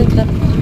Ito.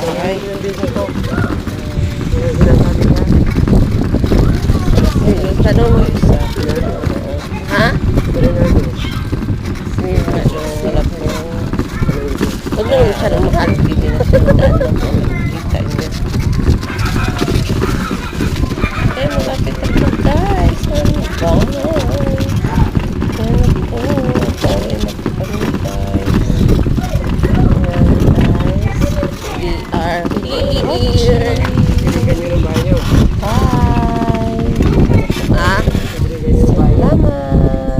bahay. Sa doon. Ha? Sige, wala ko. Huwag na lang siya na makalapit. Cheers!